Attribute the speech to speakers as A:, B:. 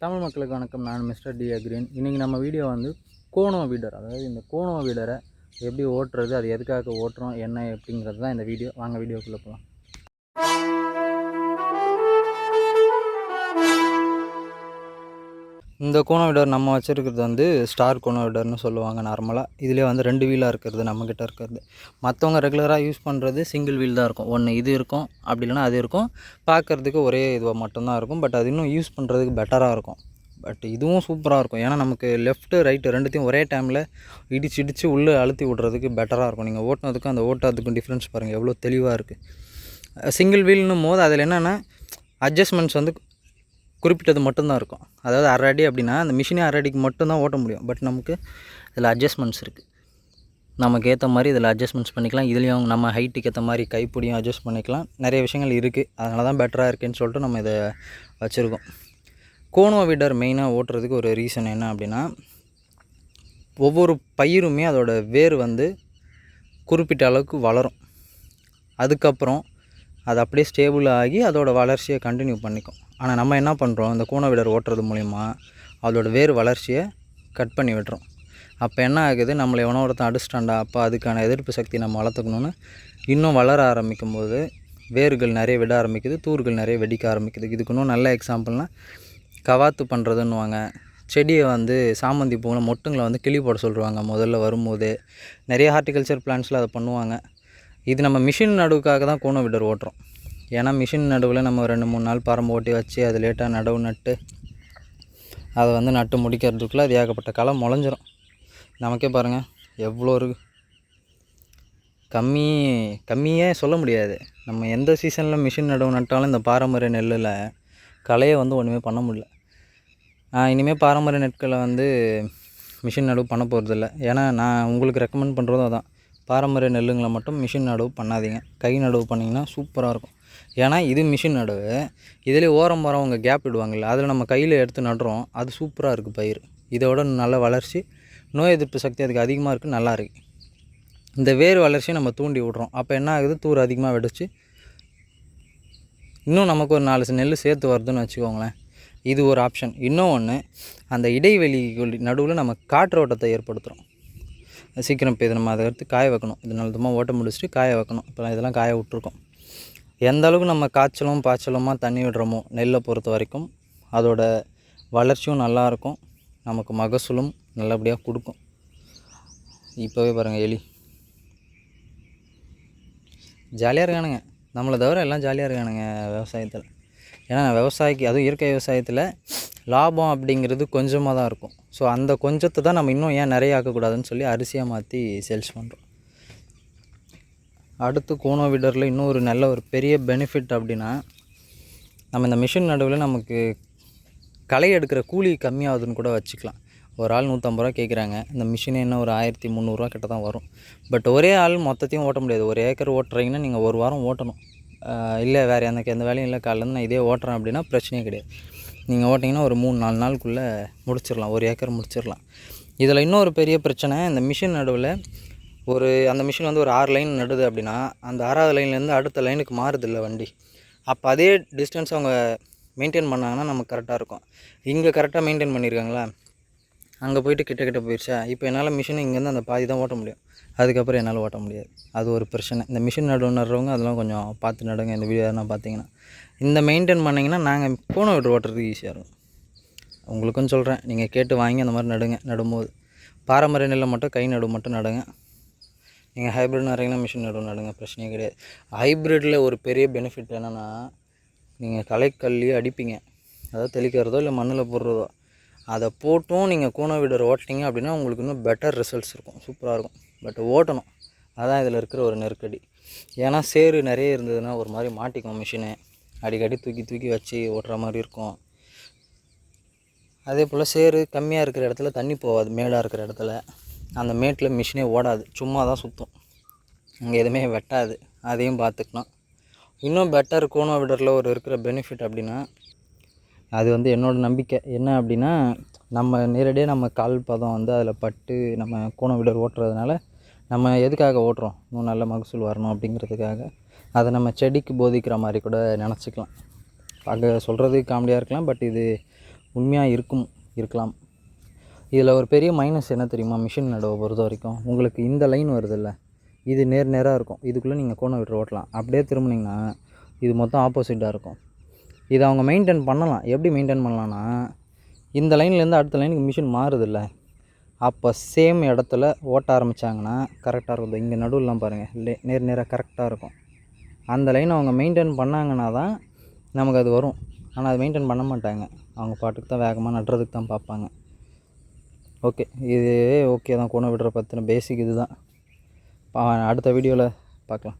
A: தமிழ் மக்களுக்கு வணக்கம். நான் மிஸ்டர் டி அக்ரீன். இன்றைக்கி நம்ம வீடியோ வந்து கோணோ வீடர். அதாவது இந்த கோணோ வீடரை எப்படி ஓட்டுறது அது எதுக்காக ஓட்டுறோம் என்ன எப்படிங்கிறது தான் இந்த வீடியோ. வாங்க வீடியோக்குள்ளே போகலாம் இந்த கோண நம்ம வச்சுருக்கிறது வந்து ஸ்டார் கோணவிடர்னு சொல்லுவாங்க நார்மலாக இதுலேயே வந்து ரெண்டு வீலாக இருக்கிறது நம்மக்கிட்ட இருக்கிறது. மற்றவங்க ரெகுலராக யூஸ் பண்ணுறது சிங்கிள் வீல் தான் இருக்கும். ஒன்று இது இருக்கும் அப்படி இல்லைன்னா அது இருக்கும். பார்க்குறதுக்கு ஒரே இதுவாக மட்டும்தான் இருக்கும். பட் அது இன்னும் யூஸ் பண்ணுறதுக்கு பெட்டராக இருக்கும். பட் இதுவும் சூப்பராக இருக்கும். ஏன்னா நமக்கு லெஃப்ட்டு ரைட்டு ரெண்டுத்தையும் ஒரே டைமில் இடிச்சு இடித்து உள்ளே அழுத்தி விட்றதுக்கு பெட்டராக இருக்கும். நீங்கள் ஓட்டினதுக்கும் அந்த ஓட்டாததுக்கும் டிஃப்ரென்ஸ் பாருங்கள் எவ்வளோ தெளிவாக இருக்குது சிங்கிள் வீல்னும் போது அதில் என்னென்னா அட்ஜஸ்ட்மெண்ட்ஸ் வந்து குறிப்பிட்டது மட்டும்தான் இருக்கும். அதாவது அரை அடி அப்படின்னா அந்த மிஷினே அரை அடிக்கு மட்டும்தான் ஓட்ட முடியும். பட் நமக்கு இதில் அட்ஜஸ்ட்மெண்ட்ஸ் இருக்குது நமக்கு ஏற்ற மாதிரி இதில் அட்ஜஸ்ட்மெண்ட்ஸ் பண்ணிக்கலாம். இதுலேயும் நம்ம ஹைட்டுக்கு ஏற்ற மாதிரி கைப்பிடியும் அட்ஜஸ்ட் பண்ணிக்கலாம். நிறைய விஷயங்கள் இருக்குது அதனால தான் பெட்டராக இருக்குன்னு சொல்லிட்டு நம்ம இதை வச்சுருக்கோம். கோனோ வீடர் மெயினாக ஓட்டுறதுக்கு ஒரு ரீசன் என்ன அப்படின்னா ஒவ்வொரு பயிருமே அதோட வேர் வந்து குறிப்பிட்ட அளவுக்கு வளரும். அதுக்கப்புறம் அது அப்படியே ஸ்டேபிள் ஆகி அதோடய வளர்ச்சியை கண்டினியூ பண்ணிக்கும். ஆனால் நம்ம என்ன பண்ணுறோம் இந்த கூணவிடர் ஓட்டுறது மூலிமா அதோட வேர் வளர்ச்சியை கட் பண்ணி விட்டுறோம் அப்போ என்ன ஆகுது? நம்மளை எவனோ ஒருத்தன் அடிச்சிட்டாண்டா அப்போ அதுக்கான எதிர்ப்பு சக்தி நம்ம வளர்த்துக்கணுன்னு இன்னும் வளர ஆரம்பிக்கும் போது வேர்கள் நிறைய விட ஆரம்பிக்குது தூர்கள் நிறைய வெடிக்க ஆரம்பிக்குது. இதுக்கு இன்னும் நல்ல எக்ஸாம்பிள்னால் கவாத்து பண்ணுறதுன்னுவாங்க செடியை வந்து சாமந்தி பூவில் மொட்டுங்களை வந்து கிளி போட சொல்லுவாங்க. முதல்ல வரும்போது நிறைய ஹார்டிகல்ச்சர் பிளான்ஸில் அதை பண்ணுவாங்க. இது நம்ம மிஷின் நடுவுக்காக தான் கூனை விடர் ஓட்டுறோம். ஏன்னா மிஷின் நடுவில் நம்ம ரெண்டு மூணு நாள் பரம்பு ஓட்டி வச்சு அது லேட்டாக நடவு நட்டு அதை வந்து நட்டு முடிக்கிறதுக்குள்ளே அது ஏகப்பட்ட களை முளைஞ்சிரும். நமக்கே பாருங்கள் எவ்வளோ இருக்குது கம்மி கம்மியே சொல்ல முடியாது. நம்ம எந்த சீசனில் மிஷின் நடவு நட்டாலும் இந்த பாரம்பரிய நெல்லில் களையை வந்து ஒன்றுமே பண்ண முடியல. நான் இனிமேல் பாரம்பரிய நெற்களை வந்து மிஷின் நடவு பண்ண போகிறதில்ல ஏன்னா நான் உங்களுக்கு ரெக்கமெண்ட் பண்ணுறதும் அதான். பாரம்பரிய நெல்லுங்களை மட்டும் மிஷின் நடவு பண்ணாதீங்க. கை நடவு பண்ணிங்கன்னா சூப்பராக இருக்கும். ஏன்னா இது மிஷின் நடவு. இதிலே ஓரம் வரவங்க கேப் விடுவாங்கல்ல அதில் நம்ம கையில் எடுத்து நடுறோம் அது சூப்பராக இருக்குது பயிர். இதோட நல்ல வளர்ச்சி நோய் எதிர்ப்பு சக்தி அதுக்கு அதிகமாக இருக்குது நல்லா இருக்குது இந்த வேர் வளர்ச்சியை நம்ம தூண்டி விட்றோம். அப்போ என்ன ஆகுது? தூர் அதிகமாக வெடிச்சு இன்னும் நமக்கு ஒரு நாலு நெல் சேர்த்து வருதுன்னு வச்சுக்கோங்களேன். இது ஒரு ஆப்ஷன் இன்னும் ஒன்று அந்த இடைவெளி நடுவில் நம்ம காற்றோட்டத்தை ஏற்படுத்துகிறோம் சீக்கிரம் இப்போ இதை நம்ம அதை எடுத்து காய வைக்கணும். இது நல்லதுமாக ஓட்ட முடிச்சுட்டு காய வைக்கணும். இப்போ இதெல்லாம் காய விட்ருக்கோம் எந்த அளவுக்கு நம்ம காய்ச்சலும் பாய்ச்சலுமா தண்ணி விடுறோமோ நெல்லை பொறுத்த வரைக்கும் அதோட வளர்ச்சியும் நல்லாயிருக்கும் நமக்கு மகசூலும் நல்லபடியாக கொடுக்கும். இப்போவே பாருங்கள் எலி. ஜாலியாக இருக்கானுங்க. நம்மளை தவிர எல்லாம் ஜாலியாக இருக்கானுங்க விவசாயத்தில். ஏன்னா விவசாயிக்கு அதுவும் இயற்கை விவசாயத்தில் லாபம் அப்படிங்கிறது கொஞ்சமாக தான் இருக்கும். ஸோ அந்த கொஞ்சத்தை தான் நம்ம இன்னும் ஏன் நிறைய ஆக்கக்கூடாதுன்னு சொல்லி அரிசியாக மாற்றி சேல்ஸ் பண்ணுறோம் அடுத்து கோனோ விடரில் இன்னும் ஒரு நல்ல ஒரு பெரிய பெனிஃபிட் அப்படின்னா நம்ம இந்த மிஷின் நடுவில் நமக்கு களை எடுக்கிற கூலி கம்மியாகுதுன்னு கூட வச்சுக்கலாம். ஒரு ஆள் நூற்றம்பது ரூபா கேட்குறாங்க இந்த மிஷினே என்ன ஒரு ஆயிரத்தி முந்நூறுரூவா கிட்ட தான் வரும். பட் ஒரே ஆள் மொத்தத்தையும் ஓட்ட முடியாது. ஒரு ஏக்கர் ஓட்டுறீங்கன்னா நீங்கள் ஒரு வாரம் ஓட்டணும். இல்லை வேறு எனக்கு எந்த வேலையும் இல்லை காலையிலேருந்து நான் இதே ஓட்டுறேன் அப்படின்னா பிரச்சனையே கிடையாது. நீங்கள் ஓட்டிங்கன்னா ஒரு மூணு நாலு நாளுக்குள்ளே முடிச்சிடலாம். ஒரு ஏக்கர் முடிச்சிடலாம். இதில் இன்னொரு பெரிய பிரச்சனை இந்த மிஷின் நடுவில் ஒரு அந்த மிஷின் வந்து ஒரு ஆறு லைன் நடுது அப்படின்னா அந்த ஆறாவது லைன்லேருந்து அடுத்த லைனுக்கு மாறுதில்ல வண்டி. அப்போ அதே டிஸ்டன்ஸ் அவங்க மெயின்டைன் பண்ணாங்கன்னா நமக்கு கரெக்டாக இருக்கும். இங்கே கரெக்டாக மெயின்டைன் பண்ணியிருக்காங்களா அங்கே போயிட்டு கிட்ட கிட்ட போயிடுச்சா இப்போ என்னால் மிஷின் இங்கேருந்து அந்த பாதி தான் ஓட்ட முடியும். அதுக்கப்புறம் என்னால் ஓட்ட முடியாது. அது ஒரு பிரச்சனை. இந்த மிஷின் நடுவு நடுறவங்க அதெல்லாம் கொஞ்சம் பார்த்து நடுங்க. இந்த வீடியோ எதனா பார்த்தீங்கன்னா. இந்த மெயின்டைன் பண்ணிங்கன்னா நாங்கள் போன விட்டு ஓட்டுறதுக்கு ஈஸியாக இருக்கும். உங்களுக்கும் சொல்கிறேன் நீங்கள் கேட்டு வாங்கி அந்த மாதிரி நடுங்க. நடும்போது. பாரம்பரிய நிலை மட்டும் கை நடுவு மட்டும் நடுங்க. நீங்கள் ஹைப்ரிட் நிறைய மிஷின் நடுவு நடுங்க பிரச்சனையே கிடையாது. ஹைப்ரிட்டில் ஒரு பெரிய பெனிஃபிட் என்னென்னா நீங்கள் களைக்கல்லி அடிப்பீங்க. அதாவது தெளிக்கிறதோ இல்லை மண்ணில் போடுறதோ. அதை போட்டும் நீங்கள் கூனை வீடர் ஓட்டிங்க அப்படின்னா உங்களுக்கு இன்னும் பெட்டர் ரிசல்ட்ஸ் இருக்கும். சூப்பராக இருக்கும். பட் ஓட்டணும். அதான் இதில் இருக்கிற ஒரு நெருக்கடி. ஏன்னா சேரு நிறைய இருந்ததுன்னா ஒரு மாதிரி மாட்டிக்கும் மிஷினு அடிக்கடி தூக்கி தூக்கி வச்சு ஓட்டுற மாதிரி இருக்கும். அதே போல் சேரு கம்மியாக இருக்கிற இடத்துல தண்ணி போகாது. மேடாக இருக்கிற இடத்துல. அந்த மேட்டில் மிஷினே ஓடாது. சும்மா தான் சுற்றும் அங்கே எதுவுமே வெட்டாது. அதையும் பார்த்துக்கணும். இன்னும் பெட்டர் கோனோ விடரில் ஒரு இருக்கிற பெனிஃபிட் அப்படின்னா அது வந்து என்னோடய நம்பிக்கை. என்ன அப்படின்னா நம்ம நேரடியாக நம்ம கால் பதம் வந்து அதில் பட்டு நம்ம கோண விடர் ஓட்டுறதுனால நம்ம எதுக்காக ஓட்டுறோம்? இன்னும் நல்ல மகசூல் வரணும் அப்படிங்கிறதுக்காக. அதை நம்ம செடிக்கு போதிக்கிற மாதிரி கூட நினச்சிக்கலாம். பார்க்க சொல்கிறது காமெடியாக இருக்கலாம் பட் இது உண்மையாக இருக்கும் இருக்கலாம். இதில் ஒரு பெரிய மைனஸ் என்ன தெரியுமா? மிஷின் நடவை பொறுத்த வரைக்கும். உங்களுக்கு இந்த லைன் வருதில்ல? இது நேர் நேராக இருக்கும். இதுக்குள்ளே நீங்கள் கோணம் விட்டு ஓட்டலாம். அப்படியே திரும்பினீங்கன்னா இது மொத்தம் ஆப்போசிட்டாக இருக்கும். இதை அவங்க மெயின்டைன் பண்ணலாம். எப்படி மெயின்டைன் பண்ணலான்னா இந்த லைன்லேருந்து அடுத்த லைனுக்கு மிஷின் மாறுதில்ல? அப்போ சேம் இடத்துல ஓட்ட ஆரம்பித்தாங்கன்னா கரெக்டாக இருக்கும். இங்கே நடுவில்லாம் பாருங்கள் நேர் நேராக கரெக்டாக இருக்கும். அந்த லைன் அவங்க மெயின்டைன் பண்ணாங்கன்னா தான் நமக்கு அது வரும். ஆனால் அது மெயின்டைன் பண்ண மாட்டாங்க. அவங்க பாட்டுக்கு தான் வேகமாக நடுறதுக்கு தான் பார்ப்பாங்க. ஓகே. இது ஓகே தான். கோணம் விடுற பற்றின பேசிக் இது தான் அடுத்த வீடியோவில் பார்க்கலாம்.